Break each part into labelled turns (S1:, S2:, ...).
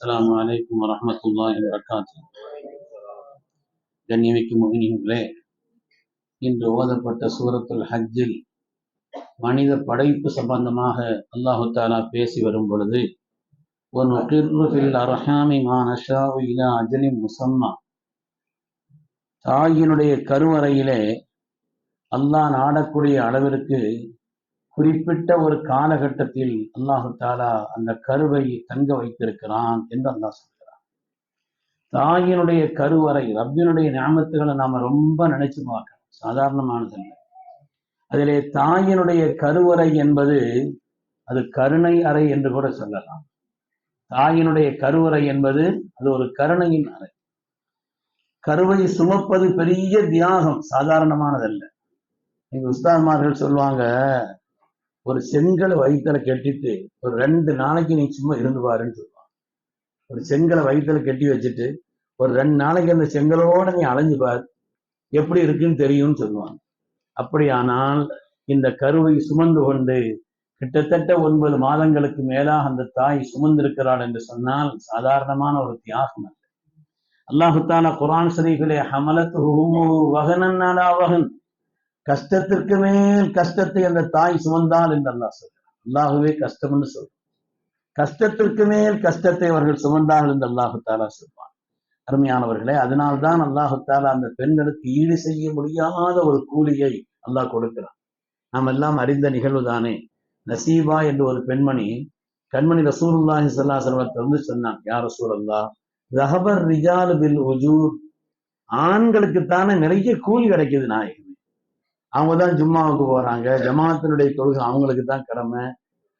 S1: அஸ்லாம் வலைக்கம் வரமத்துல்லா வரகாத்து கண்ணியமிக்கு முகினீங்களே இன்று ஓதப்பட்ட சூரத்துல் ஹஜ்ஜில் மனித படைப்பு சம்பந்தமாக அல்லாஹு தாலா பேசி வரும் பொழுது ஒரு நொட்டிர்ருஃபில் அரஹாமி மானஷா இலா அஜலி முசம்மா. தாயினுடைய கருவறையிலே அல்லாஹ் நாடக்கூடிய அளவிற்கு குறிப்பிட்ட ஒரு காலகட்டத்தில் அல்லாஹு தாலா அந்த கருவை தங்க வைத்திருக்கிறான் என்று அல்லாஹ் சொல்கிறான். தாயினுடைய கருவறை ரப்பினுடைய ஞாபகத்துகளை நாம ரொம்ப நினைச்சு பார்க்கணும். சாதாரணமானதல்ல அதிலே தாயினுடைய கருவறை என்பது அது கருணை அறை என்று கூட சொல்லலாம். தாயினுடைய கருவறை என்பது அது ஒரு கருணையின் அறை. கருவை சுமப்பது பெரிய தியாகம் சாதாரணமானதல்ல எங்க உஸ்தான்மார்கள் சொல்லுவாங்க ஒரு செங்கலை வயிற்றுல கட்டிட்டு ஒரு ரெண்டு நாளைக்கு நீ சும்மா இருந்து பாருன்னு சொல்லுவாங்க ஒரு செங்கலை வயிற்றுல கட்டி வச்சுட்டு ஒரு ரெண்டு நாளைக்கு அந்த செங்கலோட நீ அலைஞ்சு பார் எப்படி இருக்குன்னு தெரியும்னு சொல்லுவாங்க அப்படியானால் இந்த கருவை சுமந்து கொண்டு கிட்டத்தட்ட ஒன்பது மாதங்களுக்கு மேலாக அந்த தாய் சுமந்திருக்கிறாள் என்று சொன்னால் சாதாரணமான ஒரு தியாகம் அல்ல. அல்லாஹு தாலா குரான் ஷரீஃபிலே ஹமலத் வகனன் நாடா வகன் கஷ்டத்திற்கு மேல் கஷ்டத்தை அந்த தாய் சுமந்தாள் என்று அல்லாஹ் சொல்றான் அல்லாஹுவே கஷ்டம்னு சொல்றான். கஷ்டத்திற்கு மேல் கஷ்டத்தை அவர்கள் சுமந்தார்கள் என்று அல்லாஹு தாலா சொல்வான். அருமையானவர்களே அதனால்தான் அல்லாஹு தாலா அந்த பெண்களுக்கு ஈடு செய்ய முடியாத ஒரு கூலியை அல்லாஹ் கொடுக்கிறான். நாம் எல்லாம் அறிந்த நிகழ்வு தானே. நசீபா என்று ஒரு பெண்மணி கண்மணி ரசூலுல்லாஹி சல்லா அலைஹி வந்து சொன்னான் யார் ரசூலல்லா ரஹபர் ரிஜால் பில் உஜூர். ஆண்களுக்கு தானே நிறைய கூலி கிடைக்குது நாயகன் அவங்க தான் ஜும்மாவுக்கு போறாங்க. ஜமாத்தினுடைய தொழுகை அவங்களுக்கு தான் கடமை.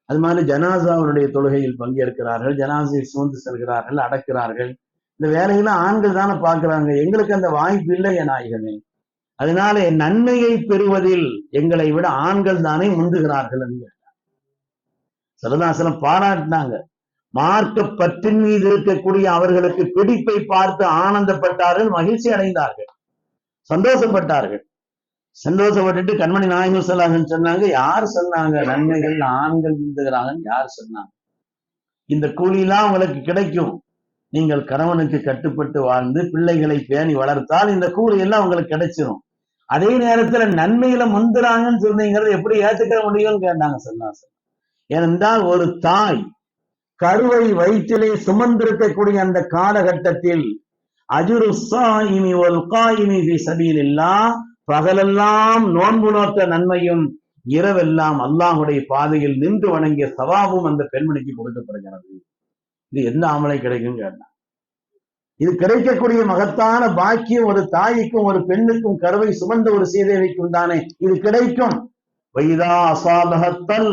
S1: அது மாதிரி ஜனாசாவுடைய தொழுகையில் பங்கேற்கிறார்கள். ஜனாசை சுமந்து செல்கிறார்கள் அடக்கிறார்கள். இந்த வேலையெல்லாம் ஆண்கள் தானே பார்க்கறாங்க. எங்களுக்கு அந்த வாய்ப்பு இல்லை என் நாயகமே அதனால நன்மையை பெறுவதில் எங்களை விட ஆண்கள் தானே முந்துகிறார்கள் என்று கேட்டார். பாராட்டினாங்க. மார்க்க பற்றின் மீது இருக்கக்கூடிய அவர்களுக்கு பிடிப்பை பார்த்து ஆனந்தப்பட்டார்கள் மகிழ்ச்சி அடைந்தார்கள் சந்தோஷப்பட்டார்கள். சந்தோஷப்பட்டுட்டு கண்மணி நாயகம் சொல்லாங்கன்னு சொன்னாங்க. யார் சொன்னாங்க? நன்மைகள் ஆண்கள் விந்துகிறாங்கன்னு யார் சொன்னாங்க? இந்த கூலியெல்லாம் உங்களுக்கு கிடைக்கும். நீங்கள் கணவனுக்கு கட்டுப்பட்டு வாழ்ந்து பிள்ளைகளை பேணி வளர்த்தால் இந்த கூலி எல்லாம் உங்களுக்கு கிடைச்சிரும். அதே நேரத்துல நன்மையில முந்துறாங்கன்னு சொன்னீங்கிறது எப்படி ஏத்துக்க முடியும்னு கேட்டாங்க. சொன்னாங்க ஏனென்றால் ஒரு தாய் கருவை வயிற்றிலே சுமந்திருக்கக்கூடிய அந்த காலகட்டத்தில் அஜுரு சாயிமி ஒரு காயினி ஃபி இல்லா பகலெல்லாம் நோன்பு நோற்ற நன்மையும் இரவெல்லாம் அல்லாஹுடைய பாதையில் நின்று வணங்கிய சவாபும் அந்த பெண்மணிக்கு கொடுக்கப்படுகிறது. இது எந்த ஆமலை கிடைக்கும் கேட்டா? இது கிடைக்கக்கூடிய மகத்தான பாக்கியம் ஒரு தாய்க்கும் ஒரு பெண்ணுக்கும் கருவை சுமந்த ஒரு சீதேவிக்கும் தானே இது கிடைக்கும். வைதா அசாதகத்தல்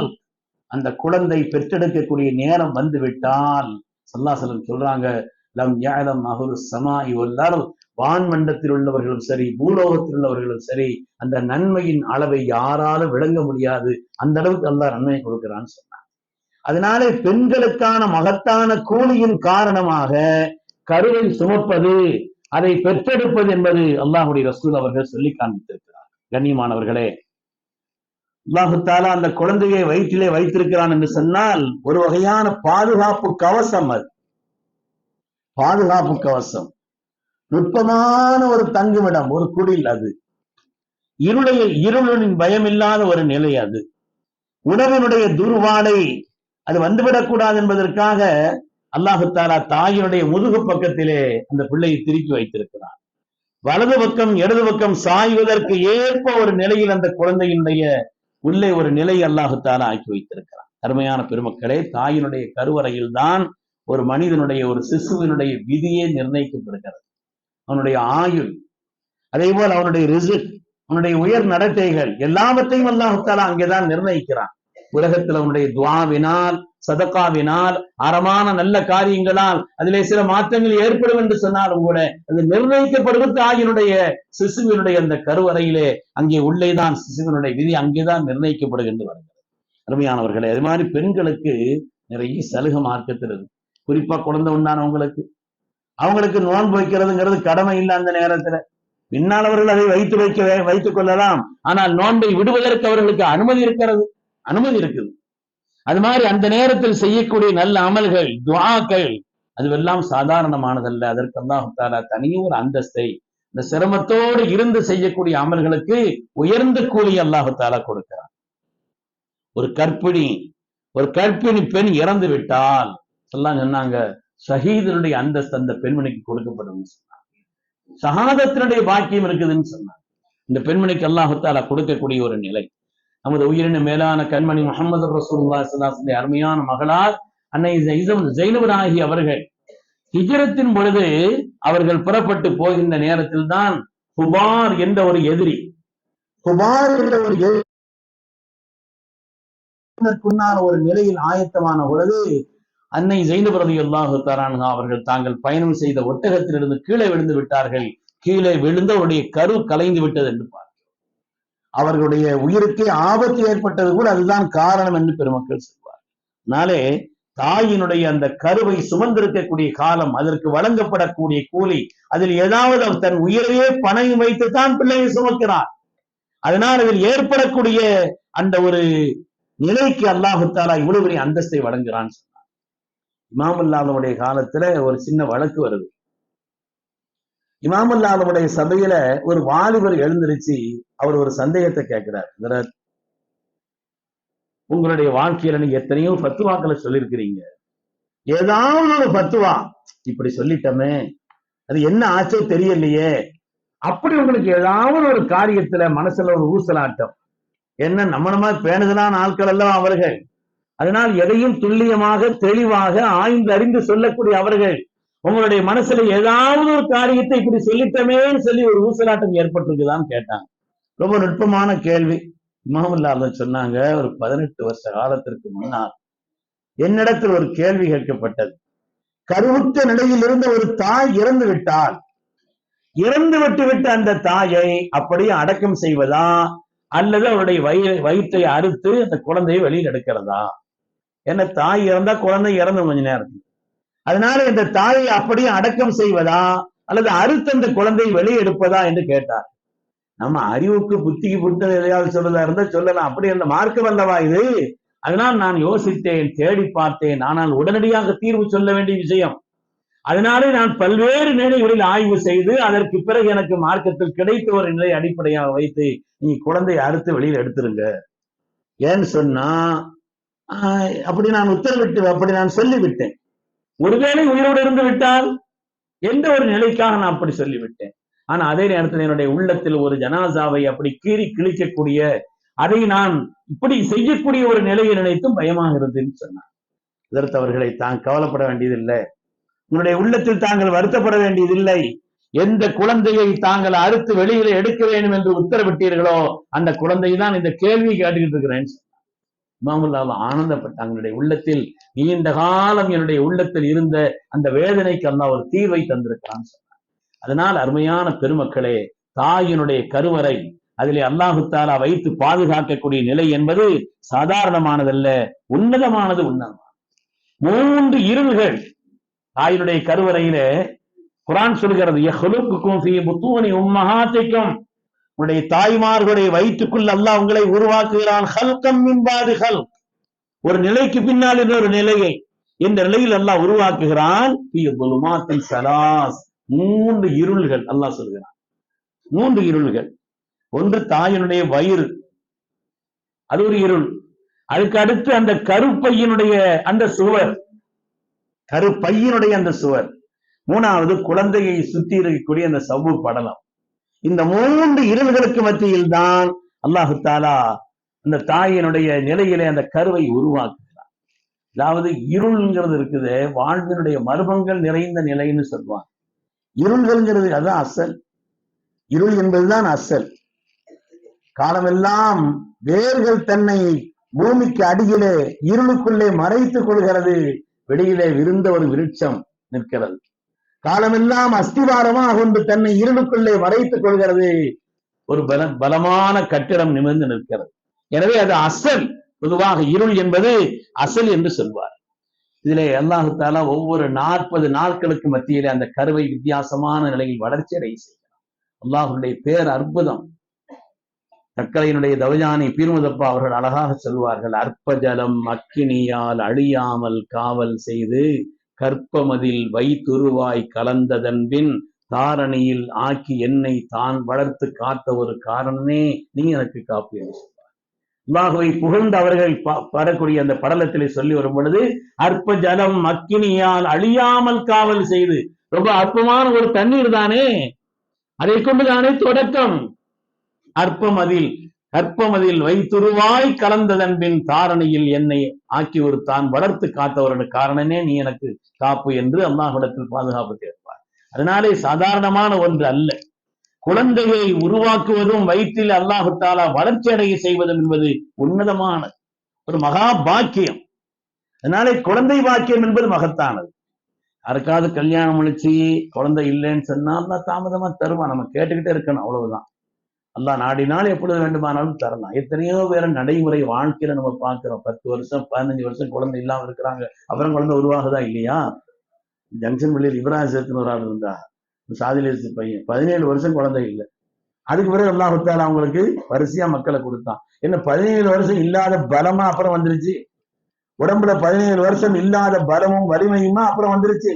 S1: அந்த குழந்தை பெற்றெடுக்கக்கூடிய நேரம் வந்து விட்டால் சல்லாசலம் சொல்றாங்க லம் யாழம் மகுரு சமா வல்லார் வான்மண்டத்தில் உள்ளவர்களும் சரி பூலோகத்தில் உள்ளவர்களும் சரி அந்த நன்மையின் அளவை யாராலும் விளங்க முடியாது. அந்த அளவுக்கு அல்லா நன்மை கொடுக்கிறான்னு சொன்னாங்க அதனாலே பெண்களுக்கான மகத்தான கூலியின் காரணமாக கருவை சுமப்பது அதை பெற்றெடுப்பது என்பது அல்லாஹுடைய ரசூல் அவர்கள் சொல்லி காண்பித்திருக்கிறார். கண்ணியமானவர்களே அல்லாஹுத்தாலா அந்த குழந்தையை வயிற்றிலே வைத்திருக்கிறான் என்று சொன்னால் ஒரு வகையான பாதுகாப்பு கவசம் அது. பாதுகாப்பு கவசம். நுட்பமான ஒரு தங்குமிடம் ஒரு குடில் அது. இருளைய இருளின் பயமில்லாத ஒரு நிலை அது. உணவினுடைய துருவாடை அது வந்துவிடக்கூடாது என்பதற்காக அல்லாஹு தாலா தாயினுடைய முதுகு பக்கத்திலே அந்த பிள்ளையை திருப்பி வைத்திருக்கிறான். வலது பக்கம் இடது பக்கம் சாய்வதற்கு ஏற்ப ஒரு நிலையில் அந்த குழந்தையினுடைய உள்ளே ஒரு நிலை அல்லாஹு தாலா ஆக்கி வைத்திருக்கிறான். அருமையான பெருமக்களே தாயினுடைய கருவறையில் தான் ஒரு மனிதனுடைய ஒரு சிசுவினுடைய விதியே நிர்ணயிக்கப்படுகிறது அவனுடைய ஆயுள் அதே போல் அவனுடைய ரிசிக் அவனுடைய உயர் நடத்தைகள் எல்லாவற்றையும் அல்லாஹால அங்கேதான் நிர்ணயிக்கிறான். உலகத்தில் அவனுடைய துவாவினால் சதக்காவினால் அறமான நல்ல காரியங்களால் அதிலே சில மாற்றங்கள் ஏற்படும் என்று சொன்னாலும் கூட அது நிர்ணயிக்கப்படுவது தாயினுடைய சிசுவினுடைய அந்த கருவறையிலே அங்கே உள்ளேதான் சிசுவினுடைய விதி அங்கேதான் நிர்ணயிக்கப்படுகின்ற வருகிறது அருமையானவர்களே அது மாதிரி பெண்களுக்கு நிறைய சலுகை மார்க்கத்தில் இருக்கு. குறிப்பா குழந்தை உண்டானவங்களுக்கு அவங்களுக்கு நோன்பு வைக்கிறதுங்கிறது கடமை இல்லை அந்த நேரத்துல. பின்னாலவர்கள் அதை வைத்து வைக்க வைத்துக் கொள்ளலாம். ஆனால் நோன்பை விடுவதற்கு அவர்களுக்கு அனுமதி இருக்கிறது. அனுமதி இருக்குது. அது மாதிரி அந்த நேரத்தில் செய்யக்கூடிய நல்ல அமல்கள் துவாக்கள் அதுவெல்லாம் சாதாரணமானதல்ல. அதற்கு அல்லாஹாலா தனியும் ஒரு அந்தஸ்தை இந்த சிரமத்தோடு இருந்து செய்யக்கூடிய அமல்களுக்கு உயர்ந்த கூலி அல்லாஹு தாலா கொடுக்கிறார் ஒரு கற்பிணி ஒரு கற்பிணி பெண் இறந்து விட்டால் எல்லாம் சொன்னாங்க ஷஹீதனுடைய அந்தஸ்து அந்த பெண்மணிக்கு கொடுக்கப்படும் சொன்னாங்க சகாதத்தினுடைய பாக்கியம் இருக்குதுன்னு சொன்னாங்க இந்த பெண்மணிக்கு அல்லாஹத்தால கொடுக்கக்கூடிய ஒரு நிலை. நமது உயிரின மேலான கண்மணி முகமது ரசூல்லா அருமையான மகளார் அன்னை ஜெயினவராகி அவர்கள். ஹிஜரத்தின் பொழுது அவர்கள் புறப்பட்டு போகின்ற நேரத்தில் தான் ஹுபார் என்ற ஒரு எதிரி ஹுபார் என்ற ஒரு எதிரி ஒரு நிலையில் ஆயத்தமான பொழுது அன்னை ஜெயினபரதி அல்லாஹு தரான்ஹா அவர்கள் தாங்கள் பயணம் செய்த ஒட்டகத்திலிருந்து கீழே விழுந்து விட்டார்கள். கீழே விழுந்து அவருடைய கரு கலைந்து விட்டது என்று பார்க்கிறோம். அவர்களுடைய உயிருக்கே ஆபத்து ஏற்பட்டது கூட அதுதான் காரணம் என்று பெருமக்கள் சொல்வார் நாளே தாயினுடைய அந்த கருவை சுமந்திருக்கக்கூடிய காலம் அதற்கு வழங்கப்படக்கூடிய கூலி அதில் ஏதாவது தன் உயிரையே பணையும் வைத்து தான் பிள்ளையை சுமக்கிறார். அதனால் அதில் ஏற்படக்கூடிய அந்த ஒரு நிலைக்கு அல்லாஹுத்தாலா இவ்வளவு பெரிய அந்தஸ்தை வழங்குகிறான் இமாமுல்லாதனுடைய காலத்துல ஒரு சின்ன வழக்கு வருது. இமாமல்லாதவுடைய சபையில ஒரு வாலிபர் எழுந்திருச்சு அவர் ஒரு சந்தேகத்தை கேட்கிறார். உங்களுடைய வாழ்க்கையில நீங்க எத்தனையோ பத்துவாக்களை சொல்லியிருக்கிறீங்க ஏதாவது ஒரு பத்துவா இப்படி சொல்லிட்டோமே. அது என்ன ஆச்சோ தெரியலையே. அப்படி உங்களுக்கு ஏதாவது ஒரு காரியத்துல மனசுல ஒரு ஊசலாட்டம். என்ன நம்ம நம்ம பேணுதலான ஆட்கள் எல்லாம் அவர்கள்? அதனால் எதையும் துல்லியமாக தெளிவாக ஆய்ந்து அறிந்து சொல்லக்கூடிய அவர்கள் உங்களுடைய மனசுல ஏதாவது ஒரு காரியத்தை இப்படி சொல்லிட்டமேன்னு சொல்லி ஒரு ஊசலாட்டம் ஏற்பட்டிருக்குதான்னு கேட்டாங்க. ரொம்ப நுட்பமான கேள்வி. இமாமுல்லாத சொன்னாங்க ஒரு பதினெட்டு வருஷ காலத்திற்கு முன்னால் என்னிடத்தில் ஒரு கேள்வி கேட்கப்பட்டது. கருவுற்ற நிலையில் இருந்த ஒரு தாய் இறந்து விட்டால் இறந்து விட்டு விட்டு அந்த தாயை அப்படியே அடக்கம் செய்வதா? அல்லது அவருடைய வயிறு வயிற்றை அறுத்து அந்த குழந்தையை வெளியில் எடுக்கிறதா? என்ன தாய் இறந்தா குழந்தை இறந்து கொஞ்ச நேரத்துக்கு அதனால இந்த தாயை அப்படியே அடக்கம் செய்வதா அல்லது அறுத்து அந்த குழந்தையை வெளியே எடுப்பதா என்று கேட்டார். நம்ம அறிவுக்கு புத்திக்கு புத்தது எதையாவது சொல்றதா இருந்தா சொல்லலாம். அப்படி அந்த மார்க்கம் அல்லவா இது? அதனால் நான் யோசித்தேன் தேடி பார்த்தேன். ஆனால் உடனடியாக தீர்வு சொல்ல வேண்டிய விஷயம். அதனாலே நான் பல்வேறு நிலைகளில் ஆய்வு செய்து அதற்கு பிறகு எனக்கு மார்க்கத்தில் கிடைத்த ஒரு நிலை அடிப்படையாக வைத்து நீ குழந்தையை அறுத்து வெளியில் எடுத்துருங்க. ஏன்னு சொன்னா அப்படி நான் உத்தரவிட்டு அப்படி நான் சொல்லிவிட்டேன். ஒருவேளை உயிரோடு இருந்து விட்டால் எந்த ஒரு நிலைக்காக நான் அப்படி சொல்லிவிட்டேன்? ஆனா அதே நேரத்தில் என்னுடைய உள்ளத்தில் ஒரு ஜனாசாவை அப்படி கீறி கிழிக்கக்கூடிய அதை நான் இப்படி செய்யக்கூடிய ஒரு நிலையை நினைத்தும் பயமாக இருந்ததுன்னு சொன்னார். இதற்கு அவர்களை தான் கவலைப்பட வேண்டியதில்லை. உன்னுடைய உள்ளத்தில் தாங்கள் வருத்தப்பட வேண்டியதில்லை. எந்த குழந்தையை தாங்கள் அறுத்து வெளியில எடுக்க வேண்டும் என்று உத்தரவிட்டீர்களோ அந்த குழந்தை தான் இந்த கேள்வி கேட்டுக்கிட்டு இருக்கிறேன். இமாமுல்லாவை ஆனந்தப்பட்டாங்க. என்னுடைய உள்ளத்தில் நீண்ட காலம் என்னுடைய உள்ளத்தில் இருந்த அந்த வேதனைக்கு அல்லா ஒரு தீர்வை தந்திருக்கிறான் சொன்னார். அதனால் அருமையான பெருமக்களே தாயினுடைய கருவறை அதிலே அல்லாஹுத்தாலா வைத்து பாதுகாக்கக்கூடிய நிலை என்பது சாதாரணமானதல்ல உன்னதமானது உன்னதம் மூன்று இருள்கள் தாயினுடைய கருவறையில குரான் சொல்கிறது "யஹ்லுக்குக்கும் ஃபீ உங்களுடைய தாய்மார்களுடைய வயிற்றுக்குள் அல்லாஹ் உங்களை உருவாக்குகிறான். ஹல்கம் மின்பாது ஹல் ஒரு நிலைக்கு பின்னால் இன்னொரு நிலையை இந்த நிலையில் அல்லாஹ் உருவாக்குகிறான். சலாஸ். மூன்று இருள்கள் அல்லாஹ் சொல்கிறான். மூன்று இருள்கள். ஒன்று தாயினுடைய வயிறு. அது ஒரு இருள். அதுக்கு அடுத்து அந்த கருப்பையினுடைய அந்த சுவர். கருப்பையினுடைய அந்த சுவர். மூணாவது குழந்தையை சுத்தி இருக்கக்கூடிய அந்த சவ்வு படலம். இந்த மூன்று இருள்களுக்கு மத்தியில் தான் அல்லாஹு தாலா அந்த தாயினுடைய நிலையிலே அந்த கருவை உருவாக்குகிறார் அதாவது இருள்ங்கிறது இருக்குது வாழ்வினுடைய மர்மங்கள் நிறைந்த நிலைன்னு சொல்லுவாங்க. இருள்கள்ங்கிறது அதுதான் அசல். இருள் என்பதுதான் அசல். காலமெல்லாம் வேர்கள் தன்னை பூமிக்கு அடியிலே இருளுக்குள்ளே மறைத்துக் கொள்கிறது வெளியிலே விருந்த ஒரு விருட்சம் நிற்கிறது. காலமெல்லாம் அஸ்திவாரமாக கொண்டு தன்னை இருளுக்குள்ளே வரைத்துக் கொள்கிறது. ஒரு பல பலமான கட்டிடம் நிமிர்ந்து நிற்கிறது. எனவே அது அசல் பொதுவாக இருள் என்பது அசல் என்று சொல்வார். இதிலே அல்லாஹு தாலா ஒவ்வொரு நாற்பது நாட்களுக்கு மத்தியிலே அந்த கருவை வித்தியாசமான நிலையில் வளர்ச்சி அடைய செய்கிறார் அல்லாஹுடைய பேர் அற்புதம். தக்கலையினுடைய தவஜானி பீர்முதப்பா அவர்கள் அழகாக சொல்வார்கள் அற்பஜலம் அக்கினியால் அழியாமல் காவல் செய்து கற்பமதில் வைத்துருவாய் கலந்ததன்பின் தாரணியில் ஆக்கி என்னை தான் வளர்த்து காத்த ஒரு காரணமே நீ எனக்கு காப்பு என்று அல்லாஹுவை புகழ்ந்து அவர்கள் ப- பாடக்கூடிய அந்த படலத்திலே சொல்லி வரும் பொழுது அற்ப ஜலம் அக்கினியால் அழியாமல் காவல் செய்து ரொம்ப அற்பமான ஒரு தண்ணீர் தானே? அதை கொண்டுதானே தொடக்கம்? அற்பமதில் கற்பமதில் வைத்துருவாய் கலந்ததன்பின் தாரணையில் என்னை ஆக்கி ஒரு தான் வளர்த்து காத்தவரோட காரணமே நீ எனக்கு காப்பு என்று அல்லாஹ்விடத்தில் பாதுகாப்பு கேட்பார். அதனாலே சாதாரணமான ஒன்று அல்ல. குழந்தையை உருவாக்குவதும் வயிற்றில் அல்லாஹு தாலா வளர்ச்சி அடைய செய்வதும் என்பது உன்னதமான ஒரு மகா பாக்கியம். அதனாலே குழந்தை பாக்கியம் என்பது மகத்தானது. யாருக்காவது கல்யாணம் முடிச்சு குழந்தை இல்லைன்னு சொன்னா தாமதமா தருவான். நம்ம கேட்டுக்கிட்டே இருக்கணும் அவ்வளவுதான். அல்லாஹ் நாடினால் எப்பொழுது வேண்டுமானாலும் தரலாம். எத்தனையோ பேர் நடைமுறை வாழ்க்கையில நம்ம பார்க்கிறோம். பத்து வருஷம் பதினஞ்சு வருஷம் குழந்தை இல்லாம இருக்கிறாங்க. அப்புறம் குழந்தை உருவாகுதா இல்லையா? ஜங்ஷன் பள்ளியில் இப்ராஹிம் சேர்த்துன்னு ஒரு ஆள் இருந்தா சாதிலேசு பையன். பதினேழு வருஷம் குழந்தை இல்லை. அதுக்கு பிறகு அல்லாஹுத்தால அவங்களுக்கு வரிசையா மக்களை கொடுத்தான். என்ன பதினேழு வருஷம் இல்லாத பலமா அப்புறம் வந்துருச்சு? உடம்புல பதினேழு வருஷம் இல்லாத பலமும் வலிமையுமா அப்புறம் வந்துருச்சு?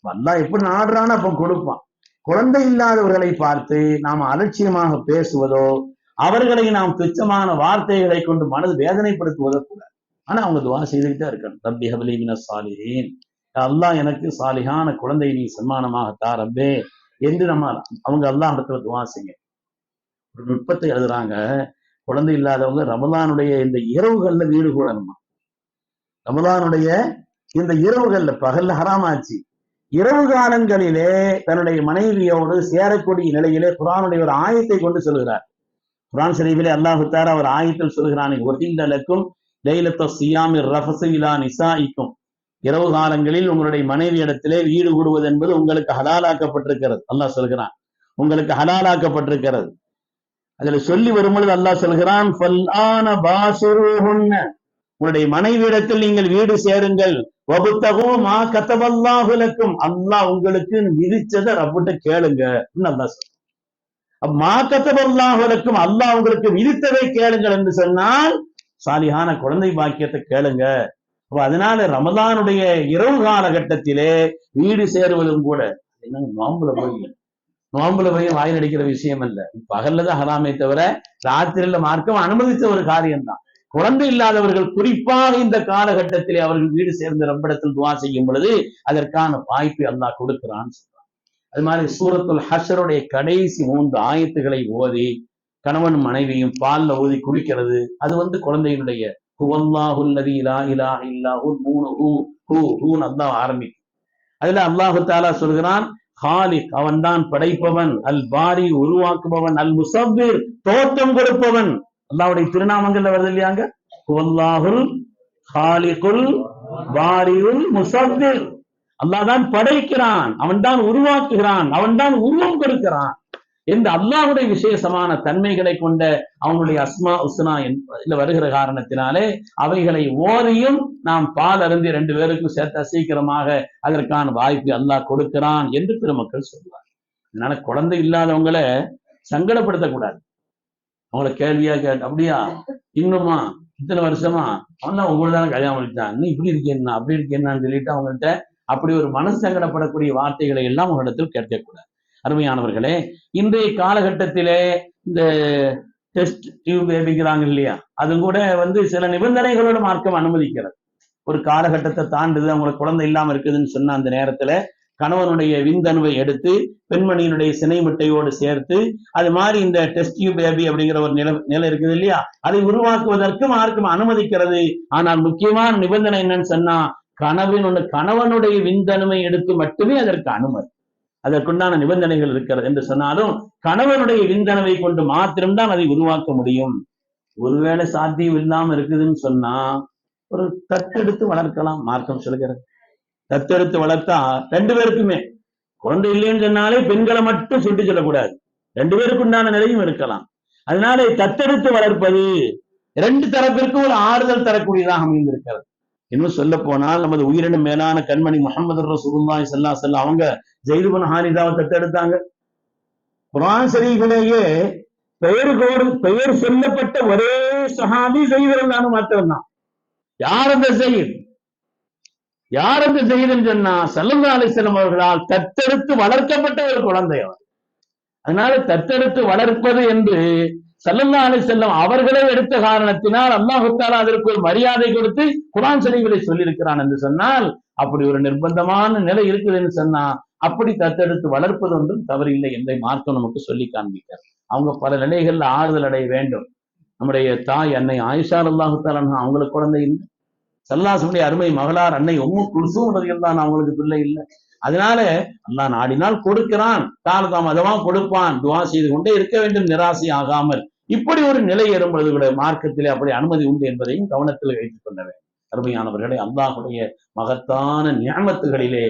S1: வந்தா எப்படி நாடுறான்னு அப்ப கொடுப்பான். குழந்தை இல்லாதவர்களை பார்த்து நாம் அலட்சியமாக பேசுவதோ அவர்களை நாம் துச்சமான வார்த்தைகளை கொண்டு மனது வேதனைப்படுத்துவதோ கூடாது ஆனா அவங்க துவா செய்துகிட்டே இருக்கணும். ரப்பி ஹபலீமின சாலிஹீன். அல்லாஹ் எனக்கு சாலிகான குழந்தை நீ சன்மானமாக தா ரப்பே என்று நம்ம அவங்க அல்லாஹ் இடத்துல துவா செய்ய ஒரு நுட்பத்தை எழுதுறாங்க. குழந்தை இல்லாதவங்க ரமலானுடைய இந்த இரவுகள்ல வீடு கூடணுமா? ரமலானுடைய இந்த இரவுகள்ல பகல்ல ஹராமாச்சு. இரவு காலங்களிலே தன்னுடைய மனைவியோடு சேரக்கூடிய நிலையிலே குரானுடைய ஒரு ஆயத்தை கொண்டு சொல்கிறார். குரான் ஷரீஃபிலே அல்லாஹு தாரா ஒரு ஆயத்தில் சொல்கிறான் ஒரிந்தலக்கும் லைலத்த சியாமி ரஃபசு இலா இரவு காலங்களில் உங்களுடைய மனைவி இடத்திலே வீடு கூடுவது என்பது உங்களுக்கு ஹலாலாக்கப்பட்டிருக்கிறது. அல்லாஹ் சொல்கிறான் உங்களுக்கு ஹலாலாக்கப்பட்டிருக்கிறது. அதுல சொல்லி வரும்பொழுது அல்லாஹ் சொல்கிறான் ஃபல்ஆன பாசுருஹுன்ன உங்களுடைய மனைவியிடத்தில் நீங்கள் வீடு சேருங்கள். வபுத்தகோ மா கத்தவல்லாஹுலக்கும் அல்லாஹ் உங்களுக்கு விதிச்சதை ரப்பிட்ட கேளுங்க. அல்லாஹ் சொல்ற அப்ப மா கத்தவல்லாஹுலக்கும் அல்லாஹ் உங்களுக்கு விதித்ததை கேளுங்கள் என்று சொன்னால் சாலிகான குழந்தை பாக்கியத்தை கேளுங்க. அப்ப அதனால ரமதானுடைய இரவு காலகட்டத்திலே வீடு சேருவதும் கூட என்னங்க நோம்புல போய் நோம்புல போய் வாயில் அடிக்கிற விஷயம் அல்ல. பகல்லதான் ஹராமே தவிர ராத்திரியில மார்க்கம் அனுமதித்த ஒரு காரியம்தான். குழந்தை இல்லாதவர்கள் குறிப்பாக இந்த காலகட்டத்திலே அவர்கள் வீடு சேர்ந்து ரப்பிடத்தில் துவா செய்யும் பொழுது அதற்கான வாய்ப்பை அல்லாஹ் கொடுக்கிறான்னு சொல்றான். அது மாதிரி சூரத்துல் ஹஷருடைய கடைசி மூன்று ஆயத்துகளை ஓதி கணவன் மனைவியும் பால்ல ஊதி குளிக்கிறது அது வந்து குழந்தையினுடைய ஹுவல்லாஹுல்லதி இலா இலா இல்லாஹு மூணு ஹூ ஹூ ஹூன்னு அதான் ஆரம்பிக்கும். அதுல அல்லாஹு தாலா சொல்கிறான் ஹாலிக் அவன்தான் படைப்பவன் அல் பாரி உருவாக்குபவன் அல் முசவ்விர் தோற்றம் கொடுப்பவன். அல்லாவுடைய திருநாமங்கள்ல வருது இல்லையாங்க? ஹுவல்லாஹுல் ஹாலிகுல் வாரியுல் முசவ்விர். அல்லாஹ் தான் படைக்கிறான் அவன் தான் உருவாக்குகிறான் அவன் தான் உருவம் கொடுக்கிறான் இந்த அல்லாஹ்வுடைய விசேஷமான தன்மைகளை கொண்ட அவனுடைய அஸ்மா உஸ்னா என்பதில் வருகிற காரணத்தினாலே அவைகளை ஓதியும் நாம் பால் அருந்தி ரெண்டு பேருக்கும் சேர்த்த சீக்கிரமாக அதற்கான வாய்ப்பு அல்லாஹ் கொடுக்கிறான் என்று பெருமக்கள் சொல்வார் அதனால குழந்தை இல்லாதவங்களை சங்கடப்படுத்தக்கூடாது. அவங்கள கேள்வியா கேட்டு அப்படியா? இன்னுமா? இத்தனை வருஷமா? அவன் தான் தானே கல்யாணம் பண்ணிட்டான் நீ இப்படி இருக்கேன்னா அப்படி இருக்கேன்னு சொல்லிட்டு அவங்கள்ட்ட அப்படி ஒரு மனசு சங்கடப்படக்கூடிய வார்த்தைகளை எல்லாம் உங்களிடத்தில் கேட்கக்கூடாது. அருமையானவர்களே இன்றைய காலகட்டத்திலே இந்த டெஸ்ட் டியூப் பேபிக்கிறாங்க இல்லையா? அது கூட வந்து சில நிபந்தனைகளோட மார்க்கம் அனுமதிக்கிறது. ஒரு காலகட்டத்தை தாண்டுது அவங்களுக்கு குழந்தை இல்லாம இருக்குதுன்னு சொன்ன அந்த நேரத்துல கணவனுடைய விந்தணுவை எடுத்து பெண்மணியினுடைய சினை முட்டையோடு சேர்த்து அது மாதிரி இந்த டெஸ்ட் பேபி அப்படிங்கிற ஒரு நில நிலை இருக்குது இல்லையா? அதை உருவாக்குவதற்கு மார்க்கம் அனுமதிக்கிறது. ஆனால் முக்கியமான நிபந்தனை என்னன்னு சொன்னா கணவன் கணவனுடைய விந்தணுவை எடுத்து மட்டுமே அதற்கு அனுமதி. அதற்குண்டான நிபந்தனைகள் இருக்கிறது என்று சொன்னாலும் கணவனுடைய விந்தனவை கொண்டு மாத்திரம்தான் அதை உருவாக்க முடியும். ஒருவேளை சாத்தியம் இல்லாம இருக்குதுன்னு சொன்னா ஒரு தத்தெடுத்து வளர்க்கலாம் மார்க்கம் சொல்கிறது. தத்தெடுத்து வளர்த்தா ரெண்டு பேருக்குமே. குழந்தை இல்லைன்னு சொன்னாலே பெண்களை மட்டும் சுட்டு சொல்லக்கூடாது. ரெண்டு பேருக்கு உண்டான நிலையும் இருக்கலாம். அதனால தத்தெடுத்து வளர்ப்பது ரெண்டு தரப்பிற்கும் ஒரு ஆறுதல் தரக்கூடியதாக அமைந்திருக்கிறது. இன்னும் சொல்ல போனால் நமது உயிரின மேலான கண்மணி முகமது ரசூலுல்லாஹி செல்லா செல்லா அவங்க ஜெயிதுபன் ஹாரிதாவை தத்தெடுத்தாங்க. குரான் ஷரீஃபிலேயே பெயர் கோடு பெயர் சொல்லப்பட்ட ஒரே சஹாபி செய்திருந்தானு மாத்திரம்தான். யார் அந்த செய்யும் யார் அந்த செய்யுள்னு சொன்னா செல்லந்தா அலிஸ்லாம் அவர்களால் தத்தெடுத்து வளர்க்கப்பட்ட ஒரு குழந்தை அவர். அதனால தத்தெடுத்து வளர்ப்பது என்று சல்லல்லா அலிசல்லம் அவர்களே எடுத்த காரணத்தினால் அல்லாஹுத்தாலா அதற்கு ஒரு மரியாதை கொடுத்து குரான் ஷரீஃபிலே சொல்லியிருக்கிறான் என்று சொன்னால் அப்படி ஒரு நிர்பந்தமான நிலை இருக்குதுன்னு சொன்னா அப்படி தத்தெடுத்து வளர்ப்பது ஒன்றும் தவறில்லை என்பதை மார்க்கம் நமக்கு சொல்லி காண்பிக்கிறார் அவங்க பல நிலைகள்ல ஆறுதல் அடைய வேண்டும். நம்முடைய தாய் அன்னை ஆயுஷா அல்லாஹுத்தாலா அவங்களுக்கு குழந்தை இல்லை. சல்லாசனுடைய அருமை மகளார் அன்னை உம்மு குல்சூம் தான் அவங்களுக்கு பிள்ளை இல்லை. அதனால அல்லாஹ் நாடினால் கொடுக்கிறான். காலதாமதமா கொடுப்பான். துவா செய்து கொண்டே இருக்க வேண்டும். நிராசை ஆகாமல். இப்படி ஒரு நிலை ஏறும்பொழுது கூட மார்க்கத்திலே அப்படி அனுமதி உண்டு என்பதையும் கவனத்தில் வைத்துக் கொள்ள வேண்டும். அருமையானவர்களே அல்லாஹுடைய மகத்தான நியமத்துகளிலே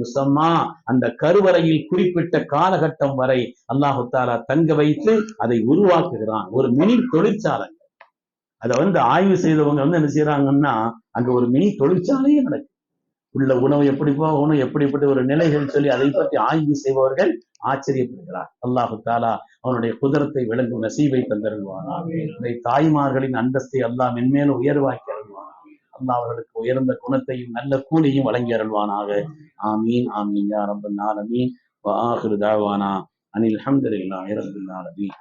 S1: முசம்மா அந்த கருவறையில் குறிப்பிட்ட காலகட்டம் வரை அல்லாஹு தாலா தங்க வைத்து அதை உருவாக்குகிறான். ஒரு மினி தொழிற்சாலை. அதை வந்து ஆய்வு செய்தவங்க வந்து என்ன செய்யறாங்கன்னா அங்க ஒரு மினி தொழிற்சாலையே நடக்கும் உள்ள உணவு எப்படி போகணும் எப்படிப்பட்ட ஒரு நிலைகள் சொல்லி அதை பற்றி ஆய்வு செய்பவர்கள் ஆச்சரியப்படுகிறார். அல்லாஹு தாலா அவனுடைய குதிரத்தை விளங்கும் நசீவை தந்தருள்வானா தாய்மார்களின் அந்தஸ்தை அல்லாஹ் மென்மேலும் உயர்வாக்கி அருள்வானா அல்லாஹ் அவர்களுக்கு உயர்ந்த குணத்தையும் நல்ல கூலியும் வழங்கி அருள்வானாக. ஆமீன் ஆமீன் யா ரப்பல் ஆலமீன். வாஹிரு ஆஹிரு தாவானா. அனில் அஹமதுல்லா ரப்பில் ஆலமீன்.